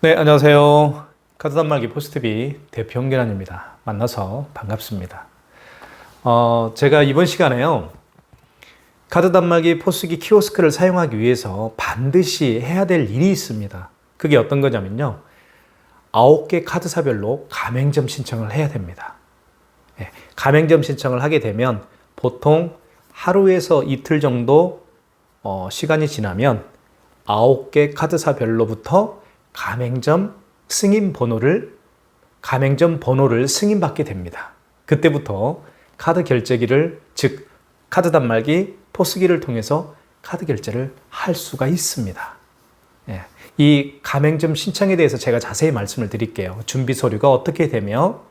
네, 안녕하세요. 카드 단말기 포스트비 대표 홍계란입니다. 만나서 반갑습니다. 어, 제가 이번 시간에요. 카드 단말기 포스기 키오스크를 사용하기 위해서 반드시 해야 될 일이 있습니다. 그게 어떤 거냐면요. 9개 카드사별로 가맹점 신청을 해야 됩니다. 예, 가맹점 신청을 하게 되면 보통 하루에서 이틀 정도 어, 시간이 지나면 9개 카드사별로부터 가맹점 승인 번호를 가맹점 번호를 승인받게 됩니다. 그때부터 카드 결제기를 즉 카드 단말기 포스기를 통해서 카드 결제를 할 수가 있습니다. 예, 이 가맹점 신청에 대해서 제가 자세히 말씀을 드릴게요. 준비 서류가 어떻게 되며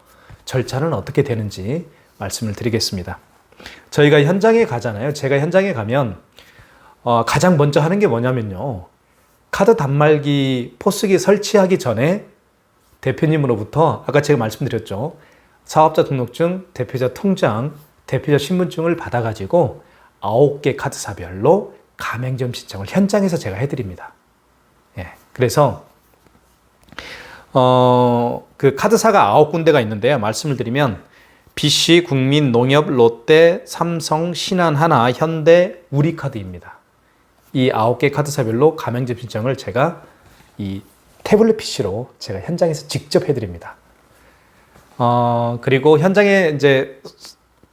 절차는 어떻게 되는지 말씀을 드리겠습니다. 저희가 현장에 가잖아요. 제가 현장에 가면 어, 가장 먼저 하는 게 뭐냐면요. 카드 단말기 포스기 설치하기 전에 대표님으로부터 아까 제가 말씀드렸죠. 사업자 등록증, 대표자 통장, 대표자 신분증을 받아가지고 9개 카드사별로 가맹점 신청을 현장에서 제가 해드립니다. 예, 그래서 어, 그 카드사가 9군데가 있는데요. 말씀을 드리면 BC, 국민, 농협, 롯데, 삼성, 신한, 하나, 현대, 우리카드입니다. 이 아홉 개 카드사별로 가맹점 신청을 제가 이 태블릿 PC로 제가 현장에서 직접 해드립니다. 어, 그리고 현장에 이제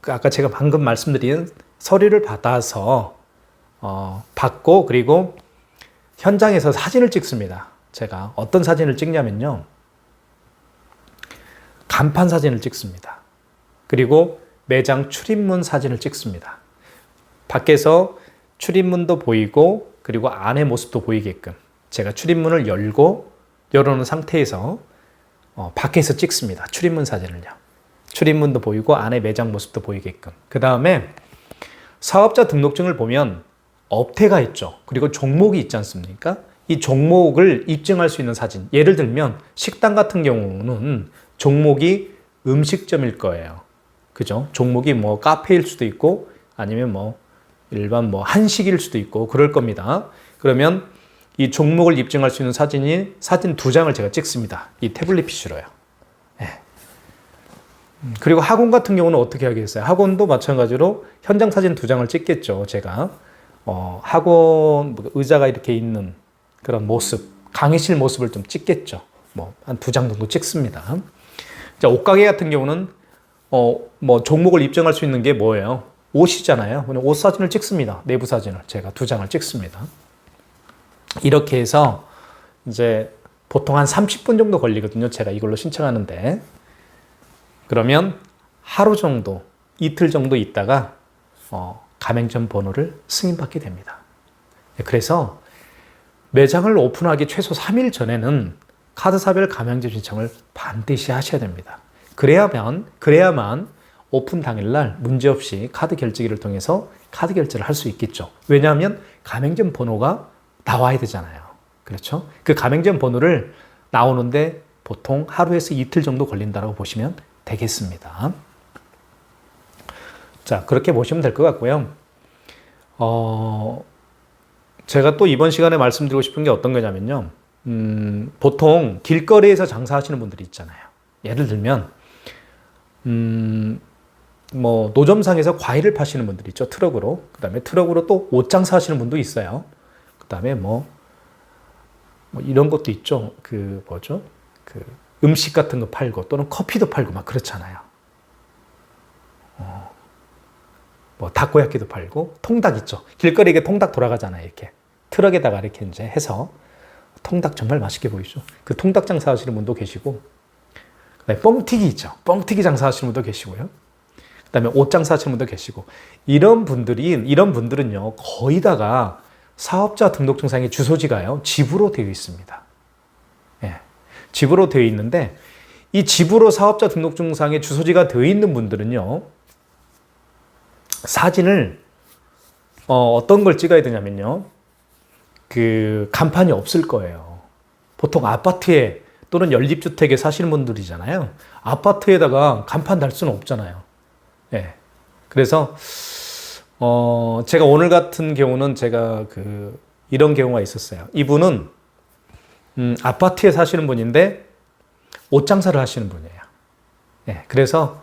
그 아까 제가 방금 말씀드린 서류를 받아서 어, 받고 그리고 현장에서 사진을 찍습니다. 제가 어떤 사진을 찍냐면요. 간판 사진을 찍습니다. 그리고 매장 출입문 사진을 찍습니다. 밖에서 출입문도 보이고 그리고 안의 모습도 보이게끔 제가 출입문을 열고 열어놓은 상태에서 어, 밖에서 찍습니다. 출입문 사진을요. 출입문도 보이고 안의 매장 모습도 보이게끔. 그 다음에 사업자 등록증을 보면 업태가 있죠. 그리고 종목이 있지 않습니까? 이 종목을 입증할 수 있는 사진. 예를 들면 식당 같은 경우는 종목이 음식점일 거예요. 그죠? 종목이 뭐 카페일 수도 있고 아니면 뭐 일반 뭐 한식일 수도 있고 그럴 겁니다. 그러면 이 종목을 입증할 수 있는 사진이 사진 두 장을 제가 찍습니다. 이 태블릿 PC로요. 예. 음, 그리고 학원 같은 경우는 어떻게 하겠어요? 학원도 마찬가지로 현장 사진 두 장을 찍겠죠. 제가 어, 학원 뭐 의자가 이렇게 있는 그런 모습, 강의실 모습을 좀 찍겠죠. 뭐 한 두 장 정도 찍습니다. 자, 옷가게 같은 경우는 어, 뭐 종목을 입증할 수 있는 게 뭐예요? 옷이잖아요. 옷 사진을 찍습니다. 내부 사진을 제가 두 장을 찍습니다. 이렇게 해서 이제 보통 한 30분 정도 걸리거든요. 제가 이걸로 신청하는데. 그러면 하루 정도, 이틀 정도 있다가 어, 가맹점 번호를 승인받게 됩니다. 그래서 매장을 오픈하기 최소 3일 전에는 카드사별 가맹점 신청을 반드시 하셔야 됩니다. 그래야만, 그래야만 오픈 당일날 문제없이 카드 결제기를 통해서 카드 결제를 할 수 있겠죠. 왜냐하면 가맹점 번호가 나와야 되잖아요. 그렇죠? 그 가맹점 번호를 나오는데 보통 하루에서 이틀 정도 걸린다고 보시면 되겠습니다. 자, 그렇게 보시면 될 것 같고요. 어, 제가 또 이번 시간에 말씀드리고 싶은 게 어떤 거냐면요. 음, 보통 길거리에서 장사하시는 분들이 있잖아요. 예를 들면, 음, 뭐, 노점상에서 과일을 파시는 분들이 있죠. 트럭으로. 그 다음에 트럭으로 또 옷 장사하시는 분도 있어요. 그 다음에 뭐, 뭐, 이런 것도 있죠. 그, 뭐죠? 그, 음식 같은 거 팔고 또는 커피도 팔고 막 그렇잖아요. 어, 뭐, 다코야끼도 팔고, 통닭 있죠. 길거리에 이게 통닭 돌아가잖아요. 이렇게. 트럭에다가 이렇게 이제 해서. 통닭 정말 맛있게 보이죠. 그 통닭 장사하시는 분도 계시고, 그다음에 뻥튀기 있죠. 뻥튀기 장사하시는 분도 계시고요. 그다음에 옷 장사하시는 분도 계시고 이런 분들이 이런 분들은요 거의 다가 사업자 등록증상의 주소지가요 집으로 되어 있습니다. 예, 집으로 되어 있는데 이 집으로 사업자 등록증상의 주소지가 되어 있는 분들은요 사진을 어, 어떤 걸 찍어야 되냐면요 그 간판이 없을 거예요. 보통 아파트에 또는 연립주택에 사시는 분들이잖아요. 아파트에다가 간판 달 수는 없잖아요. 예. 그래서, 어, 제가 오늘 같은 경우는 제가 그, 이런 경우가 있었어요. 이분은 음, 아파트에 사시는 분인데 옷 장사를 하시는 분이에요. 예, 그래서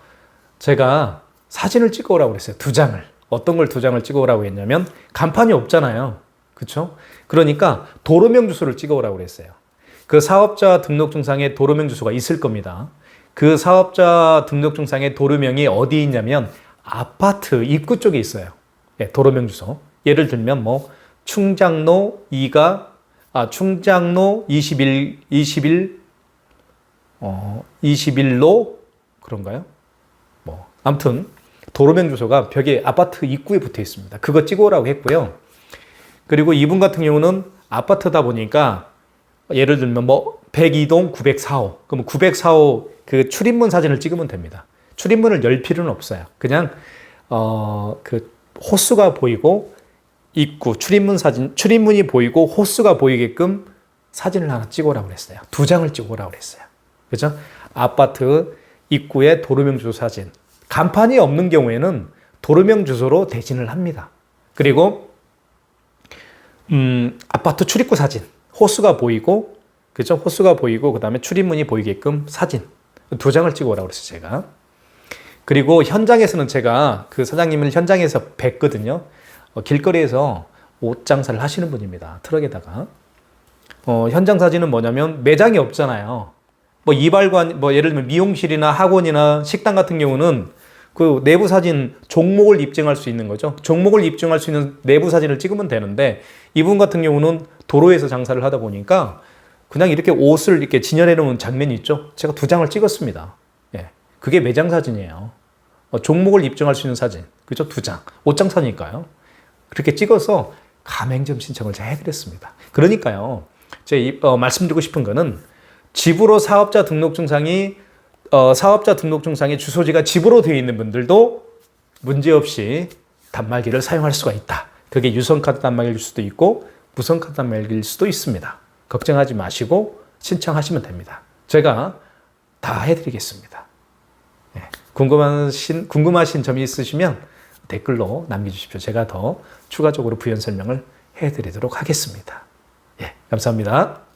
제가 사진을 찍어 오라고 그랬어요. 두 장을. 어떤 걸 두 장을 찍어 오라고 했냐면 간판이 없잖아요. 그렇죠? 그러니까 도로명 주소를 찍어 오라고 그랬어요. 그 사업자 등록증상에 도로명 주소가 있을 겁니다. 그 사업자 등록증상에 도로명이 어디 있냐면 아파트 입구 쪽에 있어요. 예, 도로명 주소. 예를 들면 뭐 충장로 2가 아 충장로 21 21 어 21로 그런가요? 뭐 아무튼 도로명 주소가 벽에 아파트 입구에 붙어 있습니다. 그거 찍어오라고 했고요. 그리고 이분 같은 경우는 아파트다 보니까 예를 들면 뭐 102동 904호 그러면 904호 그 출입문 사진을 찍으면 됩니다. 출입문을 열 필요는 없어요. 그냥 어 그 호수가 보이고 입구 출입문 사진 출입문이 보이고 호수가 보이게끔 사진을 하나 찍어오라고 그랬어요. 두 장을 찍어오라고 그랬어요. 그죠? 아파트 입구에 도로명 주소 사진. 간판이 없는 경우에는 도로명 주소로 대신을 합니다. 그리고 음, 아파트 출입구 사진. 호수가 보이고 그죠? 호수가 보이고 그 다음에 출입문이 보이게끔 사진 두 장을 찍어 오라고 그랬어요, 제가. 그리고 현장에서는 제가 그 사장님을 현장에서 뵀거든요. 어, 길거리에서 옷 장사를 하시는 분입니다. 트럭에다가. 어, 현장 사진은 뭐냐면 매장이 없잖아요. 뭐 이발관, 뭐 예를 들면 미용실이나 학원이나 식당 같은 경우는 그 내부 사진 종목을 입증할 수 있는 거죠. 종목을 입증할 수 있는 내부 사진을 찍으면 되는데 이분 같은 경우는 도로에서 장사를 하다 보니까 그냥 이렇게 옷을 이렇게 진열해 놓은 장면이 있죠. 제가 두 장을 찍었습니다. 예. 그게 매장 사진이에요. 어, 종목을 입증할 수 있는 사진. 그죠? 두 장. 옷장 사니까요. 그렇게 찍어서 가맹점 신청을 제가 해드렸습니다. 그러니까요. 이- 어, 말씀드리고 싶은 거는 집으로 사업자 등록증상이 어, 사업자 등록증상의 주소지가 집으로 되어 있는 분들도 문제없이 단말기를 사용할 수가 있다. 그게 유선 카드 단말기일 수도 있고 무선 카드 단말기일 수도 있습니다. 걱정하지 마시고 신청하시면 됩니다. 제가 다 해드리겠습니다. 예, 궁금하신, 궁금하신 점이 있으시면 댓글로 남겨주십시오. 제가 더 추가적으로 부연 설명을 해드리도록 하겠습니다. 예, 감사합니다.